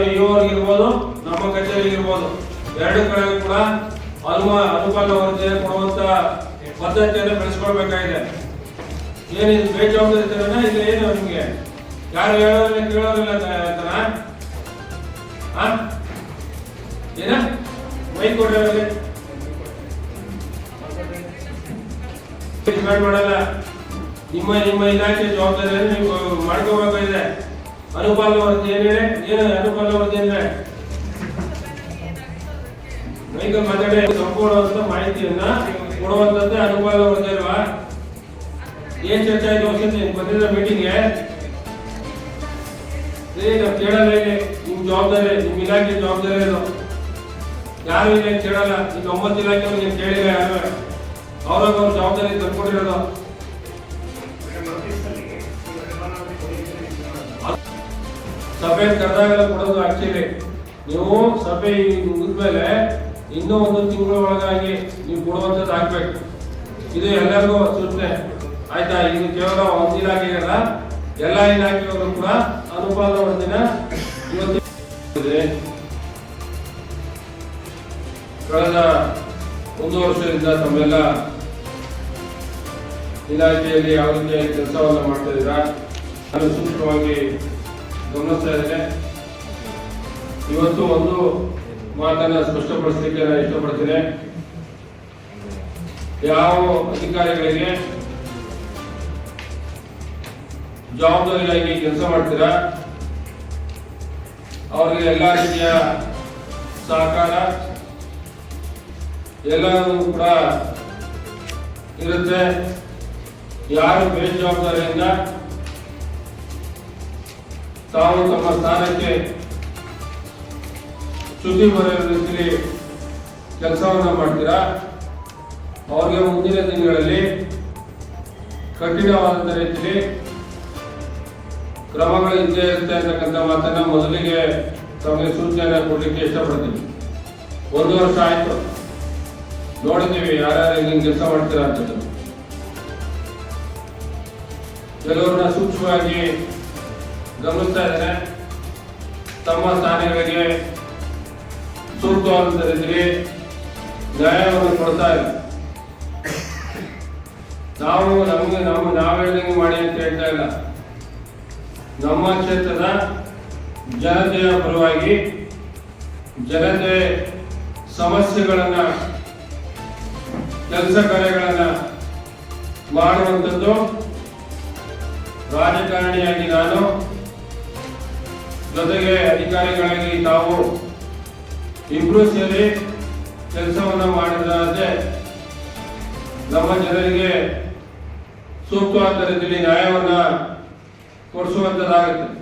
ಇರ್ಬೋದು, ನಮ್ಮ ಕಚೇರಿ ಇರ್ಬೋದು. ಎರಡು ಕಡೆ ಕೂಡ ಅನುಮ ಅನುಕೂಲ ವರದಿ ಕೊಡುವಂತ ಪದ್ಧತಿಯನ್ನು ಬೆಳೆಸ್ಕೊಳ್ಬೇಕಾಗಿದೆ. ಏನಿದು ಬೇಜವಾಬ್ದಾರಿತನ ಇಲ್ಲ ಏನು ನಿಮ್ಗೆ? ಯಾರು ಹೇಳೋರಿಲ್ಲ ಕೇಳೋದಿಲ್ಲ ಅಂತಾನ ಏನ? ಮೈ ಕೊಡ್ರಿ ಮಾಡಲ್ಲ. ನಿಮ್ಮ ನಿಮ್ಮ ಇಲಾಖೆ ಜವಾಬ್ದಾರಿಯನ್ನು ನೀವು ಮಾಡ್ಕೋಬೇಕಾಗಿದೆ. ಅನುಪಾಲ ಏನಿದೆ ಏನು ಅನುಪಾಲ ಅಂದ್ರೆ ಮೈಕ ಮಾತಾಡಿ ಸಂಪೂರ್ಣವಾದ ಮಾಹಿತಿಯನ್ನ ಕೊಡುವಂತದ್ದೇ ಅನುಪಾಲ ಅಲ್ವಾ ಏನ್ ಚರ್ಚೆ ಆಯ್ತು ವಸಂತ ಬಂದಿದ್ದ ಮೀಟಿಂಗ್ಗೆ ನಾವು ಕೇಳಲ್ಲ ನಿಮ್ ಜವಾಬ್ದಾರಿ, ನಿಮ್ ಇಲಾಖೆ ಜವಾಬ್ದಾರಿ ಅದು. ಯಾರು ಇಲ್ಲ ಕೇಳಲ್ಲ ಈಗ ಒಂಬತ್ತು ಇಲಾಖೆ ಕೇಳಿಲ್ಲ ಯಾರು? ಅವ್ರಾಗ ಅವ್ರ ಜವಾಬ್ದಾರಿ ತಂದ್ಕೊಂಡಿರೋದು ಸಭೆ ಕರೆದಾಗೆಲ್ಲ ಕೊಡೋದು ಆಕ್ಚುಲಿ ನೀವು ಸಭೆ ಮುಗಿದ್ಮೇಲೆ ಇನ್ನೂ ಒಂದು ತಿಂಗಳ ಒಳಗಾಗಿ ನೀವು ಕೊಡುವಂಥದ್ದು ಆಗ್ಬೇಕು. ಇದು ಎಲ್ಲರಿಗೂ ಸೂಚನೆ. ಆಯ್ತಾ? ಇದು ಕೇವಲ ಒಂದು ಇಲಾಖೆಗಲ್ಲ, ಎಲ್ಲ ಇಲಾಖೆಯವರು ಕೂಡ ಅನುಪಾತ ವರದಿನ ಇವತ್ತು. ಕಳೆದ ಒಂದು ವರ್ಷದಿಂದ ತಮ್ಮೆಲ್ಲ ಇಲಾಖೆಯಲ್ಲಿ ಯಾವ ರೀತಿಯಾಗಿ ಕೆಲಸವನ್ನು ಮಾಡ್ತಾ ಇದ್ದೀರಾ? ಅದು ಸೂಕ್ಷ್ಮವಾಗಿ ಗಮನಿಸ್ತಾ ಇದ್ದೇನೆ. ಇವತ್ತು ಒಂದು ಮಾತನ್ನ ಸ್ಪಷ್ಟಪಡಿಸಲಿಕ್ಕೆ ನಾನು ಇಷ್ಟಪಡ್ತೇನೆ. ಯಾವ ಅಧಿಕಾರಿಗಳಿಗೆ ಜವಾಬ್ದಾರಿಯಾಗಿ ಕೆಲಸ ಮಾಡ್ತೀರಾ? ಅವರಿಗೆ ಎಲ್ಲ ರೀತಿಯ ಸಹಕಾರ ಎಲ್ಲರೂ ಕೂಡ ಇರುತ್ತೆ. ಯಾರು ಬೇಜವಾಬ್ದಾರಿಯಿಂದ ತಾವು ತಮ್ಮ ಸ್ಥಾನಕ್ಕೆ ಚ್ಯುತಿ ಮನೆಯಲ್ಲಿ ಕೆಲಸವನ್ನ ಮಾಡ್ತೀರಾ? ಅವರಿಗೆ ಮುಂದಿನ ದಿನಗಳಲ್ಲಿ ಕಠಿಣವಾದಂಥ ರೀತಿಯಲ್ಲಿ ಕ್ರಮಗಳು ಇದ್ದೇ ಇರುತ್ತೆ ಅಂತಕ್ಕಂಥ ಮಾತನ್ನ ಮೊದಲಿಗೆ ತಮಗೆ ಸೂಚನೆ ಕೊಡ್ಲಿಕ್ಕೆ ಇಷ್ಟಪಡ್ತೀನಿ. ಒಂದು ವರ್ಷ ಆಯ್ತು. ನೋಡಿದ್ದೀವಿ ಯಾರ್ಯಾರು ಹಿಂಗೆ ಕೆಲಸ ಮಾಡ್ತೀರಾ ಅಂತ ಕೆಲವ್ರನ್ನ ಸೂಕ್ಷ್ಮವಾಗಿ ಗಮನಿಸ್ತಾ ಇದ್ದಾರೆ. ತಮ್ಮ ಸ್ಥಾನಗಳಿಗೆ ಸೂಕ್ತವಾದಂತ ರೀತಿಯಲ್ಲಿ ನ್ಯಾಯವನ್ನು ಕೊಡ್ತಾ ಇದೆ ನಾವು ನಮಗೆ ನಾವು ಹೇಳ್ದಂಗೆ ಮಾಡಿ ಅಂತ ಹೇಳ್ತಾ ಇಲ್ಲ. ನಮ್ಮ ಕ್ಷೇತ್ರದ ಜನತೆಯ ಪರವಾಗಿ ಜನತೆ ಸಮಸ್ಯೆಗಳನ್ನ, ಕೆಲಸ ಕಾರ್ಯಗಳನ್ನ ಮಾಡುವಂಥದ್ದು ರಾಜಕಾರಣಿಯಾಗಿ ನಾನು ಜೊತೆಗೆ ಅಧಿಕಾರಿಗಳಾಗಿ ತಾವು ಇಬ್ಬರೂ ಸೇರಿ ಕೆಲಸವನ್ನು ಮಾಡಿದ್ರೆ ನಮ್ಮ ಜನರಿಗೆ ಸೂಕ್ತವಾದ ರೀತಿಯಲ್ಲಿ ನ್ಯಾಯವನ್ನು ಕೊಡಿಸುವಂತದ್ದಾಗುತ್ತೆ.